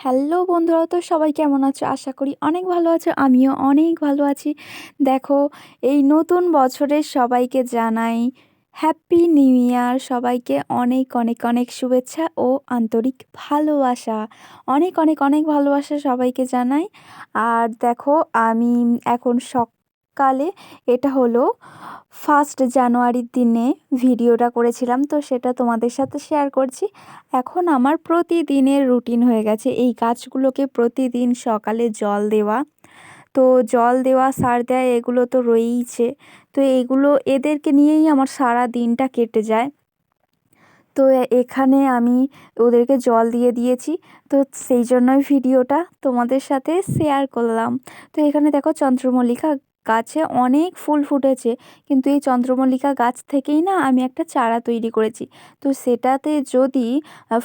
Hello বন্ধুরা, তো সবাই কেমন আছো? আশা করি অনেক ভালো আছো, আমিও অনেক ভালো আছি। দেখো, এই নতুন বছরের সবাইকে জানাই হ্যাপি নিউ ইয়ার সবাইকে অনেক অনেক অনেক শুভেচ্ছা ও আন্তরিক ভালোবাসা। অনেক অনেক অনেক ভালোবাসা সবাইকে জানাই। আর দেখো, আমি এখন সকালে এটা হলো ফার্স্ট জানুয়ারির দিনে ভিডিওটা করেছিলাম, তো সেটা তোমাদের সাথে শেয়ার করছি। এখন আমার প্রতিদিনের রুটিন হয়ে গেছে। এই গাছগুলোকে প্রতিদিন সকালে জল দেওয়া। তো জল দেওয়া, সার দেওয়া এগুলো তো রয়েইছে। তো এগুলো এদেরকে নিয়েই আমার সারা দিনটা কেটে যায়। তো এখানে আমি ওদেরকে জল দিয়ে দিয়েছি। তো সেই জন্যই ভিডিওটা তোমাদের সাথে শেয়ার করলাম। তো এখানে দেখো চন্দ্রমল্লিকা গাছে অনেক ফুল ফুটেছে, কিন্তু এই চন্দ্রমল্লিকা গাছ থেকেই না আমি একটা চারা তৈরি করেছি। তো সেটাতে যদি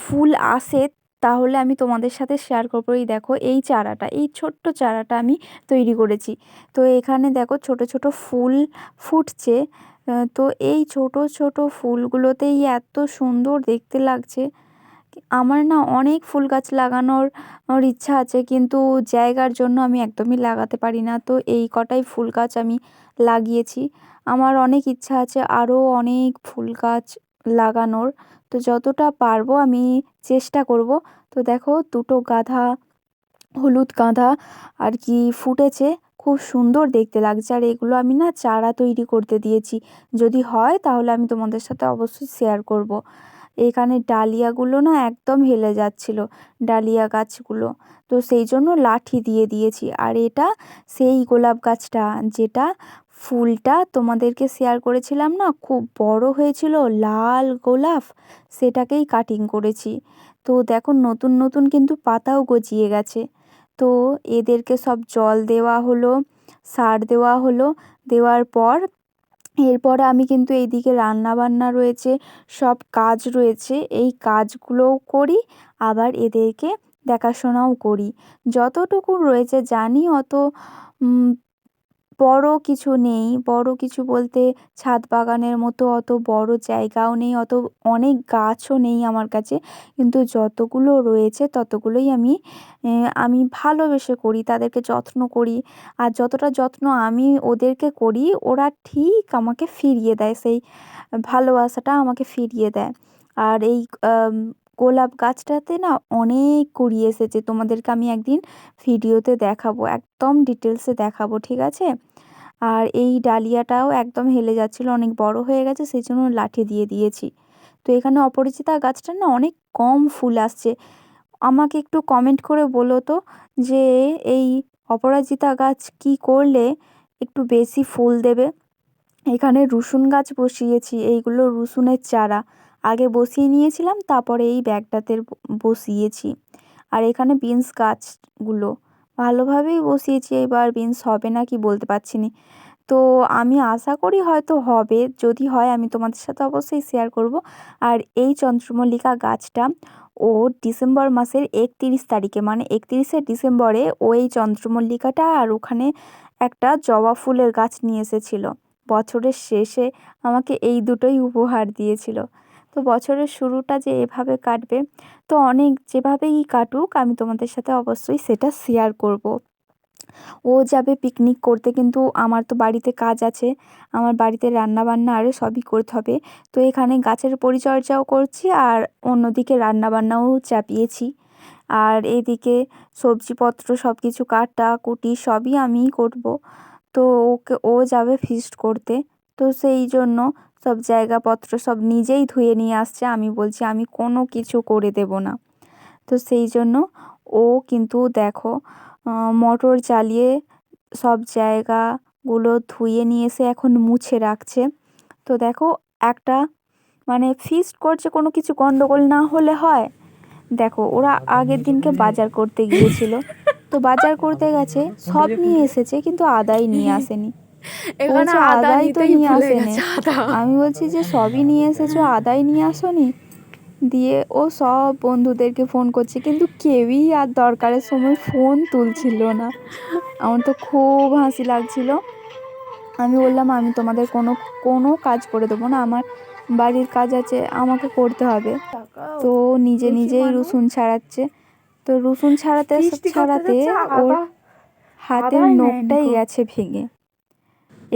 ফুল আসে, তাহলে আমি তোমাদের সাথে শেয়ার করব এই দেখো, এই চারাটা, এই ছোট্ট চারাটা আমি তৈরি করেছি। তো এখানে দেখো ছোট ছোট ফুল ফুটছে তো এই ছোট ছোট ফুলগুলোতেই এত সুন্দর দেখতে লাগছে। আমার না অনেক ফুল গাছ লাগানোর ইচ্ছা আছে, কিন্তু জায়গার জন্য আমি একদমই লাগাতে পারি না। তো এই কটাই ফুল গাছ আমি লাগিয়েছি। আমার অনেক ইচ্ছা আছে আরও অনেক ফুল গাছ লাগানোর। তো যতটা পারব আমি চেষ্টা করব। তো দেখো দুটো গাধা, হলুদ গাঁদা আর কি ফুটেছে। খুব সুন্দর দেখতে লাগছে। আর এগুলো আমি না চারা তৈরি করতে দিয়েছি। যদি হয় তাহলে আমি তোমাদের সাথে অবশ্যই শেয়ার করব। এখানে ডালিয়াগুলো না একদম হেলে যাচ্ছিল, ডালিয়া গাছগুলো। তো সেই জন্য লাঠি দিয়ে দিয়েছি। আর এটা সেই গোলাপ গাছটা যেটা ফুলটা তোমাদেরকে শেয়ার করেছিলাম না, খুব বড় হয়েছিল, লাল গোলাপ, সেটাকেই কাটিং করেছি। তো দেখো নতুন নতুন কিন্তু পাতাও গজিয়ে গেছে। তো এদেরকে সব জল দেওয়া হলো, সার দেওয়া হলো, দেওয়ার পর এরপরে আমি কিন্তু এইদিকে রান্নাবান্না রয়েছে, সব কাজ রয়েছে, এই কাজগুলোও করি, আবার এদেরকে দেখাশোনাও করি। যতটুকু রয়েছে জানি অত বড় কিছু নেই। বড় কিছু বলতে ছাদ বাগানের মতো অত বড় জায়গাও নেই, অত অনেক গাছও নেই আমার কাছে। কিন্তু যতগুলো রয়েছে ততগুলোই আমি আমি ভালোবেসে করি, তাদেরকে যত্ন করি। আর যতটা যত্ন আমি ওদেরকে করি, ওরা ঠিক আমাকে ফিরিয়ে দেয়, সেই ভালোবাসাটা আমাকে ফিরিয়ে দেয়। আর এই গোলাপ গাছটাতে না অনেক কুড়ি এসেছে। তোমাদেরকে আমি একদিন ভিডিওতে দেখাবো, একদম ডিটেলসে দেখাবো, ঠিক আছে? আর এই ডালিয়াটাও একদম হেলে যাচ্ছিল, অনেক বড় হয়ে গেছে সেই জন্য লাঠি দিয়ে দিয়েছি। তো এখানে অপরিচিতা গাছটা না অনেক কম ফুল আসছে। আমাকে একটু কমেন্ট করে বলো তো যে এই অপরাজিতা গাছ কি করলে একটু বেশি ফুল দেবে? এখানে রসুন গাছ বসিয়েছি, এইগুলো রসুনের চারা। আগে বসিয়ে নিয়েছিলাম, তারপরে এই ব্যাগটাতে বসিয়েছি। আর এখানে বিনস গাছগুলো, ভালোভাবেই বসিয়েছি, এবার বিনস হবে না কি বলতে পারছি না। তো আমি আশা করি হয়তো হবে, যদি হয় আমি তোমাদের সাথে অবশ্যই শেয়ার করব। আর এই চন্দ্রমল্লিকা গাছটা ও ডিসেম্বর মাসের একতিরিশ তারিখে মানে একতিরিশে ডিসেম্বরে ও এই চন্দ্রমল্লিকাটা আর ওখানে একটা জবা ফুলের গাছ নিয়ে এসেছিল। বছরের শেষে আমাকে এই দুটোই উপহার দিয়েছিল। তো বছরের শুরুটা যে এভাবে কাটবে, তো অনেক যেভাবেই কাটুক, আমি তোমাদের সাথে অবশ্যই সেটা শেয়ার করব। ও যাবে পিকনিক করতে, কিন্তু আমার তো বাড়িতে কাজ আছে, আমার বাড়িতে রান্না বান্না আরও সবই করতে হবে। তো এখানে গাছের পরিচর্যাও করছি আর অন্যদিকে রান্নাবান্নাও চাপিয়েছি। আর এদিকে সবজিপত্র সব কিছু কাটা, কুটি সবই আমিই করব। তো ওকে, ও যাবে ফিস্ট করতে। তো সেই জন্য সব জায়গাপত্র সব নিজেই ধুয়ে নিয়ে আসছে। আমি বলছি, আমি কোনো কিছু করে দেব না। তো সেই জন্য ও কিন্তু দেখো মোটর চালিয়ে সব জায়গাগুলো ধুয়ে নিয়ে এসে এখন মুছে রাখছে। তো দেখো, একটা মানে ফিস্ট করছে কোনো কিছু, গন্ডগোল না হলে হয়। দেখো, ওরা আগের দিনকে বাজার করতে গিয়েছিল। তো বাজার করতে গেছে, সব নিয়ে এসেছে, কিন্তু আদাই নিয়ে আসেনি। এখানে আদাই তো নিয়ে আসেনি। আমি বলছি যে সবই নিয়ে এসেছ আদাই নিয়ে আসোনি? দিয়ে ও সব বন্ধুদেরকে ফোন করছে কিন্তু কেউই আর দরকারের সময় ফোন তুলছিল না। আমার তো খুব হাসি লাগছিল। আমি বললাম আমি তোমাদের কোনো কোনো কাজ করে দেবো না আমার বাড়ির কাজ আছে আমাকে করতে হবে। তো নিজে নিজেই রসুন ছাড়াচ্ছে। তো রসুন ছাড়াতে ছাড়াতে ওর হাতের নখটাই গেছে ভেঙে।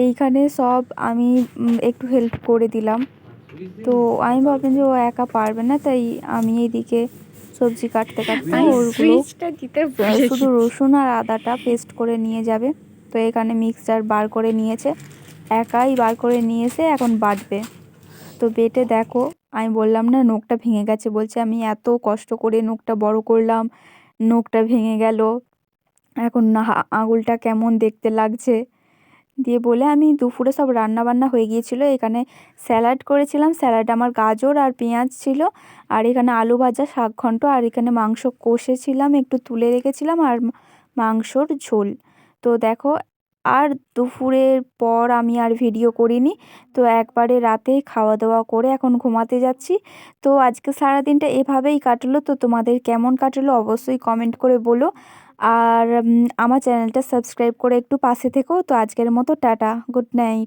এইখানে সব আমি একটু হেল্প করে দিলাম। তো আমি ভাবলাম যে ও একা পারবে না তাই আমি এইদিকে সবজি কাটতে কাটতে ওরগুলো শুধু রসুন আর আদাটা পেস্ট করে নিয়ে যাবে। তো এখানে মিক্সচার বার করে নিয়েছে। একাই বার করে নিয়েছে এখন বাটবে। তো বেটে দেখো আমি বললাম না নখটা ভেঙে গেছে। বলছে আমি এত কষ্ট করে নখটা বড় করলাম নখটা ভেঙে গেল। এখন না আঙুলটা কেমন দেখতে লাগছে? দিয়ে বলে, আমি দুপুরে সব রান্না বান্না হয়ে গিয়েছিল। এখানে স্যালাড করেছিলাম। স্যালাড আমার গাজর আর পেঁয়াজ ছিল। আর এখানে আলু ভাজা, শাক ঘন্ট আর এখানে মাংস কষেছিলাম। একটু তুলে রেখেছিলাম আর মাংসর ঝোল। তো দেখো, আর দুপুরের পর আমি আর ভিডিও করিনি। তো একবারে রাতে খাওয়া দাওয়া করে এখন ঘুমাতে যাচ্ছি। তো আজকে সারাদিনটা এভাবেই কাটলো। তো তোমাদের কেমন কাটলো অবশ্যই কমেন্ট করে বলো। আর আমার চ্যানেলটা সাবস্ক্রাইব করে একটু পাশে থেকো। তো আজকের মতো টাটা গুড নাইট।